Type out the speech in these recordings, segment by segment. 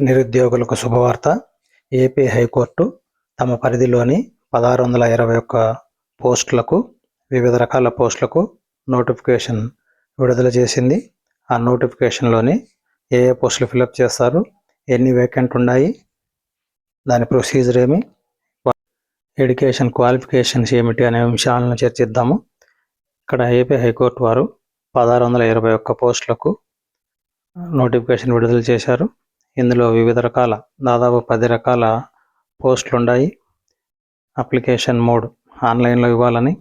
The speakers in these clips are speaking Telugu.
నిరుద్యోగులకు శుభవార్త. ఏపీ హైకోర్టు తమ పరిధిలోని పదహారు వందల ఇరవై ఒక్క పోస్టులకు వివిధ రకాల పోస్టులకు నోటిఫికేషన్ విడుదల చేసింది. ఆ నోటిఫికేషన్లోని ఏ ఏ పోస్టులు ఫిలప్ చేస్తారు ఎన్ని వేకెంట్ ఉన్నాయి దాని ప్రొసీజర్ ఏమి ఎడ్యుకేషన్ క్వాలిఫికేషన్స్ ఏమిటి అనే అంశాలను చర్చిద్దాము. ఇక్కడ ఏపీ హైకోర్టు వారు పదహారు వందల ఇరవై ఒక్క పోస్టులకు నోటిఫికేషన్ విడుదల చేశారు. ఇందులో వివిధ రకాల దాదాపు పది రకాల పోస్టులు ఉన్నాయి అప్లికేషన్ మోడ్ ఆన్లైన్లో ఇవ్వాలని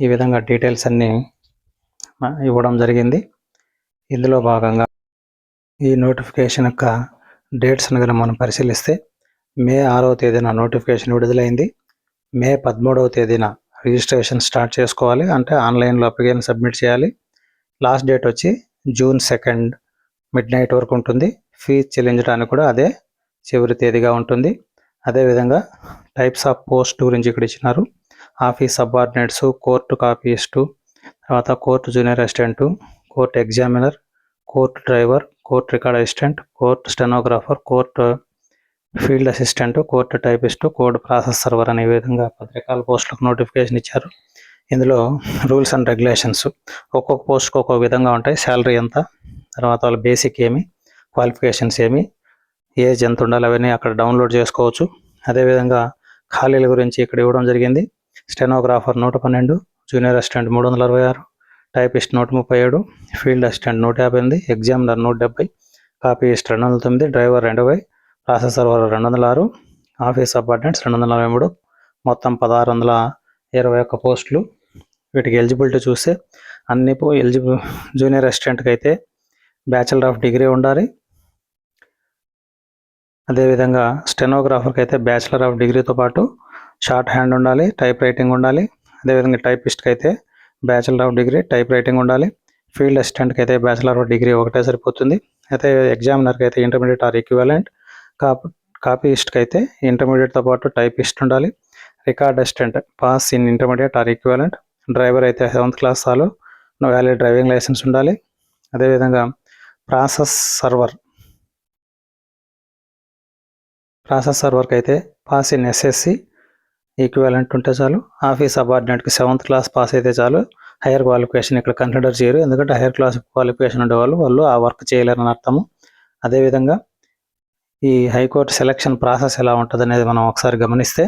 ఈ విధంగా డీటెయిల్స్ అన్నీ ఇవ్వడం జరిగింది. ఇందులో భాగంగా ఈ నోటిఫికేషన్ యొక్క డేట్స్ కనుక మనం పరిశీలిస్తే మే ఆరవ తేదీన నోటిఫికేషన్ విడుదలైంది. మే పదమూడవ తేదీన రిజిస్ట్రేషన్ స్టార్ట్ చేసుకోవాలి. అంటే ఆన్లైన్లో అప్లికేషన్ సబ్మిట్ చేయాలి. లాస్ట్ డేట్ వచ్చి జూన్ సెకండ్ మిడ్ నైట్ వరకు ఉంటుంది. ఫీజు చెల్లించడానికి కూడా అదే చివరి తేదీగా ఉంటుంది. అదేవిధంగా టైప్స్ ఆఫ్ పోస్ట్ గురించి ఇక్కడ ఇచ్చినారు. ఆఫీస్ సబార్డినేట్స్ కోర్టు కాపీస్టు తర్వాత court junior assistant court examiner court driver court record assistant court stenographer court field assistant court typist court process server అనే విధంగా పది రకాల పోస్టులకు నోటిఫికేషన్ ఇచ్చారు. ఇందులో రూల్స్ అండ్ రెగ్యులేషన్స్ ఒక్కొక్క పోస్ట్కి ఒక్కొక్క విధంగా ఉంటాయి. శాలరీ ఎంత తర్వాత వాళ్ళ బేసిక్ ఏమి క్వాలిఫికేషన్స్ ఏమి ఏజ్ ఎంత ఉండాలి అవన్నీ అక్కడ డౌన్లోడ్ చేసుకోవచ్చు. అదేవిధంగా ఖాళీల గురించి ఇక్కడ ఇవ్వడం జరిగింది. స్టెనోగ్రాఫర్ నూట పన్నెండు జూనియర్ అసిస్టెంట్ మూడు వందల అరవై ఆరు టైపిస్ట్ నూట ముప్పై ఏడు ఫీల్డ్ అసిస్టెంట్ నూట యాభై ఎనిమిది ఎగ్జామినర్ నూట డెబ్బై కాపీయిస్ట్ రెండు వందల తొమ్మిది డ్రైవర్ రెండు వై ప్రాసెసర్ వారు రెండు వందల ఆరు ఆఫీస్ అపార్ట్మెంట్స్ రెండు వందల నలభై మూడు మొత్తం పదహారు వందల ఇరవై ఒక్క పోస్టులు వీటికి ఎలిజిబిలిటీ చూస్తే అన్ని ఎలిజిబుల్ జూనియర్ అసిస్టెంట్కి అయితే బ్యాచిలర్ ఆఫ్ డిగ్రీ ఉండాలి. అదేవిధంగా స్టెనోగ్రాఫర్కి అయితే బ్యాచిలర్ ఆఫ్ డిగ్రీతో పాటు షార్ట్ హ్యాండ్ ఉండాలి టైప్ రైటింగ్ ఉండాలి. అదేవిధంగా టైపిస్ట్కి అయితే bachelor of degree type writing ఉండాలి. ఫీల్డ్ అసిస్టెంట్కి అయితే బ్యాచిలర్ ఆఫ్ డిగ్రీ ఒకటే సరిపోతుంది. అయితే ఎగ్జామినర్కి అయితే ఇంటర్మీడియట్ ఆర్ ఈక్వివలెంట్ కాపీ కాపీయిస్ట్కి అయితే ఇంటర్మీడియట్తో పాటు టైపిస్ట్ ఉండాలి. Record assistant pass in intermediate or equivalent driver అయితే సెవెంత్ క్లాస్ చాలు వ్యాలిడ్ డ్రైవింగ్ లైసెన్స్ ఉండాలి. అదేవిధంగా ప్రాసెస్ సర్వర్. ప్రాసెస్ సర్వర్కి అయితే పాస్ ఇన్ ఎస్ఎస్సి ఈక్వాలెంట్ ఉంటే చాలు. ఆఫీస్ అబార్డినేట్కి సెవెంత్ క్లాస్ పాస్ అయితే చాలు. హైయర్ క్వాలిఫికేషన్ ఇక్కడ కన్సిడర్ చేయరు. ఎందుకంటే హైయర్ క్లాస్ క్వాలిఫికేషన్ ఉండేవాళ్ళు వాళ్ళు ఆ వర్క్ చేయలేరని అర్థము. అదేవిధంగా ఈ హైకోర్టు సెలక్షన్ ప్రాసెస్ ఎలా ఉంటుంది అనేది మనం ఒకసారి గమనిస్తే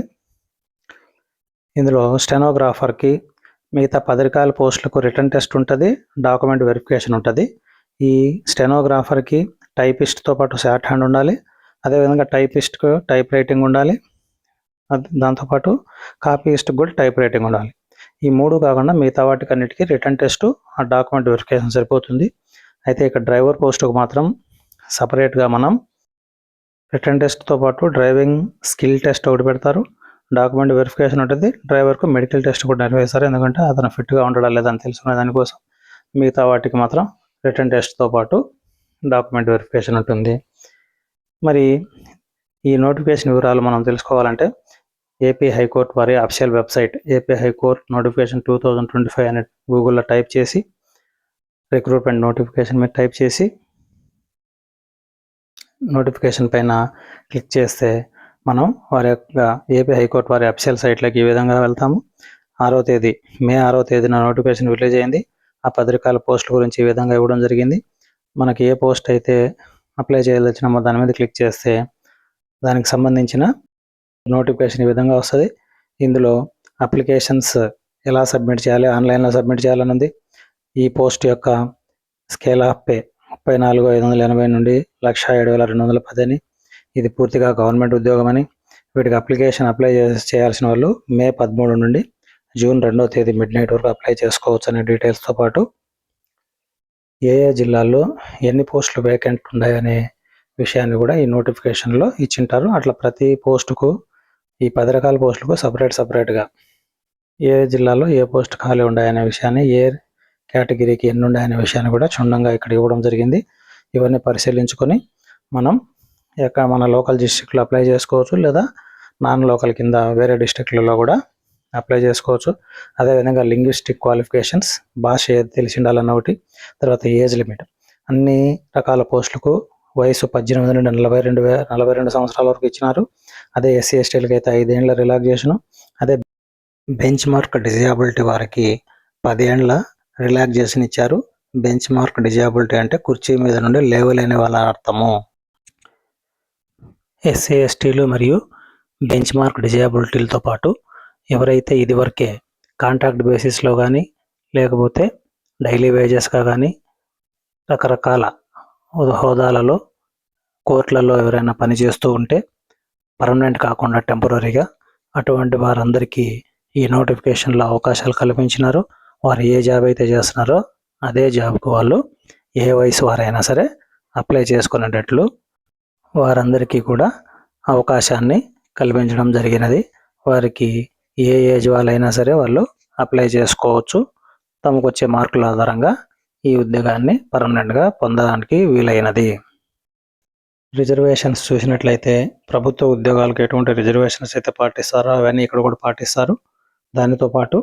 ఇందులో స్టెనోగ్రాఫర్కి మిగతా పది రకాల పోస్టులకు రిటర్న్ టెస్ట్ ఉంటుంది డాక్యుమెంట్ వెరిఫికేషన్ ఉంటుంది. ఈ స్టెనోగ్రాఫర్కి టైపిస్ట్తో పాటు షార్ట్ హ్యాండ్ ఉండాలి. అదేవిధంగా టైపిస్ట్కు టైప్ రైటింగ్ ఉండాలి. దాంతోపాటు కాపీయిస్ట్కి కూడా టైప్ రైటింగ్ ఉండాలి. ఈ మూడు కాకుండా మిగతా వాటికి అన్నిటికీ రిటర్న్ టెస్ట్ ఆ డాక్యుమెంట్ వెరిఫికేషన్ సరిపోతుంది. అయితే ఇక్కడ డ్రైవర్ పోస్టుకు మాత్రం సపరేట్గా మనం రిటర్న్ టెస్ట్తో పాటు డ్రైవింగ్ స్కిల్ టెస్ట్ ఒకటి పెడతారు. డాక్యుమెంట్ వెరిఫికేషన్ ఉంటుంది. డ్రైవర్కు మెడికల్ టెస్ట్ కూడా నిర్వహిస్తారు ఎందుకంటే అతను ఫిట్గా ఉండడా లేదని తెలుసుకునే దానికోసం మిగతా వాటికి మాత్రం రిటర్న్ టెస్ట్తో పాటు డాక్యుమెంట్ వెరిఫికేషన్ ఉంటుంది. మరి ఈ నోటిఫికేషన్ వివరాలు మనం తెలుసుకోవాలంటే ఏపీ హైకోర్టు వారి official website AP high court notification two thousand twenty five అని గూగుల్లో టైప్ చేసి రిక్రూట్మెంట్ నోటిఫికేషన్ మీద టైప్ చేసి నోటిఫికేషన్ పైన క్లిక్ చేస్తే మనం వారి యొక్క ఏపీ హైకోర్టు వారి అఫిషియల్ సైట్లోకి ఈ విధంగా వెళ్తాము. ఆరో తేదీ మే ఆరో తేదీన నోటిఫికేషన్ రిలీజ్ అయింది. ఆ పది రకాల పోస్టుల గురించి ఈ విధంగా ఇవ్వడం జరిగింది. మనకి ఏ పోస్ట్ అయితే అప్లై చేయదలిచినామో దాని మీద క్లిక్ చేస్తే దానికి సంబంధించిన నోటిఫికేషన్ ఈ విధంగా వస్తుంది. ఇందులో అప్లికేషన్స్ ఎలా సబ్మిట్ చేయాలి ఆన్లైన్లో సబ్మిట్ చేయాలని ఉంది ఈ పోస్ట్ యొక్క స్కేల్ ఆఫ్ పే ముప్పై నాలుగు ఐదు వందల ఎనభై నుండి లక్ష ఏడు వేల రెండు వందల పది అని ఇది పూర్తిగా గవర్నమెంట్ ఉద్యోగం అని వీటికి అప్లికేషన్ అప్లై చేసి- చేయాల్సిన వాళ్ళు మే పదమూడు నుండి జూన్ రెండో తేదీ మిడ్ నైట్ వరకు అప్లై చేసుకోవచ్చు అనే డీటెయిల్స్తో పాటు ఏ ఏ జిల్లాల్లో ఎన్ని పోస్టులు వేకెంట్ ఉన్నాయనే విషయాన్ని కూడా ఈ నోటిఫికేషన్లో ఇచ్చింటారు. అట్లా ప్రతి పోస్టుకు ఈ పది రకాల పోస్టులకు సపరేట్ సపరేట్గా ఏ జిల్లాలో ఏ పోస్ట్ ఖాళీ ఉన్నాయనే విషయాన్ని ఏ కేటగిరీకి ఎన్ని ఉన్నాయనే విషయాన్ని కూడా క్షుణ్ణంగా ఇక్కడ ఇవ్వడం జరిగింది. ఇవన్నీ పరిశీలించుకొని మనం ఎక్కడ మన లోకల్ డిస్టిక్లో అప్లై చేసుకోవచ్చు లేదా నాన్ లోకల్ కింద వేరే డిస్టిక్లలో కూడా అప్లై చేసుకోవచ్చు. అదేవిధంగా లింగ్విస్టిక్ క్వాలిఫికేషన్స్ భాష ఏది తెలిసి ఉండాలన్న ఒకటి తర్వాత ఏజ్ లిమిట్. అన్ని రకాల పోస్టులకు వయసు పద్దెనిమిది నుండి నలభై రెండు వే నలభై రెండు సంవత్సరాల వరకు ఇచ్చినారు. అదే ఎస్సీ ఎస్టీలకి అయితే ఐదేండ్ల రిలాక్సేషన్. అదే బెంచ్ మార్క్ డిజేబిలిటీ వారికి పదేండ్ల రిలాక్సేషన్ ఇచ్చారు. బెంచ్ మార్క్ డిజేబిలిటీ అంటే కుర్చీ మీద నుండి లేవలేని వాళ్ళ అర్థము. ఎస్సీ ఎస్టీలు మరియు బెంచ్ మార్క్ డిజేబిలిటీలతో పాటు ఎవరైతే ఇదివరకే కాంట్రాక్ట్ బేసిస్లో కానీ లేకపోతే డైలీ వేజెస్గా కానీ రకరకాల హోదాలలో కోర్టులలో ఎవరైనా పని చేస్తూ ఉంటే పర్మనెంట్ కాకుండా టెంపరీగా అటువంటి వారందరికీ ఈ నోటిఫికేషన్లో అవకాశాలు కల్పించినారు. వారు ఏ జాబ్ అయితే చేస్తున్నారో అదే జాబ్కు వాళ్ళు ఏ వయసు వారైనా సరే అప్లై చేసుకునేటట్లు వారందరికీ కూడా అవకాశాన్ని కల్పించడం జరిగినది. వారికి ఏ ఏజ్ వాళ్ళైనా సరే వాళ్ళు అప్లై చేసుకోవచ్చు. తమకు వచ్చే మార్కుల ఆధారంగా ఈ ఉద్యోగాన్ని పర్మనెంట్గా పొందడానికి వీలైనది. రిజర్వేషన్స్ చూసినట్లయితే ప్రభుత్వ ఉద్యోగాలకు ఎటువంటి రిజర్వేషన్స్ అయితే పాటిస్తారో అవన్నీ ఇక్కడ కూడా పాటిస్తారు. దానితో పాటు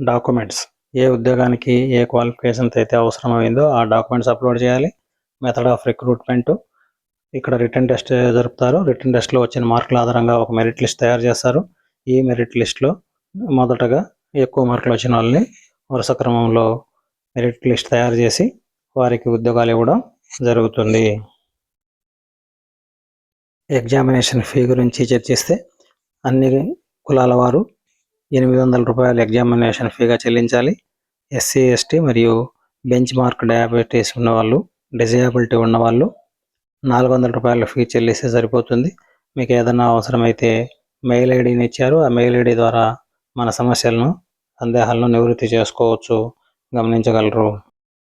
డాక్యుమెంట్స్. ఏ ఉద్యోగానికి ఏ క్వాలిఫికేషన్స్ అయితే అవసరమైందో ఆ డాక్యుమెంట్స్ అప్లోడ్ చేయాలి. Method of recruitment. ఇక్కడ రిటర్న్ టెస్ట్ జరుపుతారు. రిటర్న్ టెస్ట్లో వచ్చిన మార్కుల ఆధారంగా ఒక మెరిట్ లిస్ట్ తయారు చేస్తారు. ఈ మెరిట్ లిస్ట్లో మొదటగా ఎక్కువ మార్కులు వచ్చిన వాళ్ళని వరుస క్రమంలో మెరిట్ లిస్ట్ తయారు చేసి వారికి ఉద్యోగాలు ఇవ్వడం జరుగుతుంది. ఎగ్జామినేషన్ ఫీ గురించి చర్చిస్తే అన్ని కులాల వారు ఎనిమిది వందల రూపాయలు ఎగ్జామినేషన్ ఫీగా చెల్లించాలి. ఎస్సీ ఎస్టీ మరియు బెంచ్ మార్క్ డయాబెటీస్ ఉన్నవాళ్ళు డిజేబిలిటీ ఉన్నవాళ్ళు నాలుగు వందల రూపాయల ఫీ చెల్లిస్తే సరిపోతుంది. మీకు ఏదైనా అవసరమైతే మెయిల్ ఐడిని ఇచ్చారు. ఆ మెయిల్ ఐడి ద్వారా మన సమస్యలను సందేహాలను నివృత్తి చేసుకోవచ్చు. గమనించగలరు.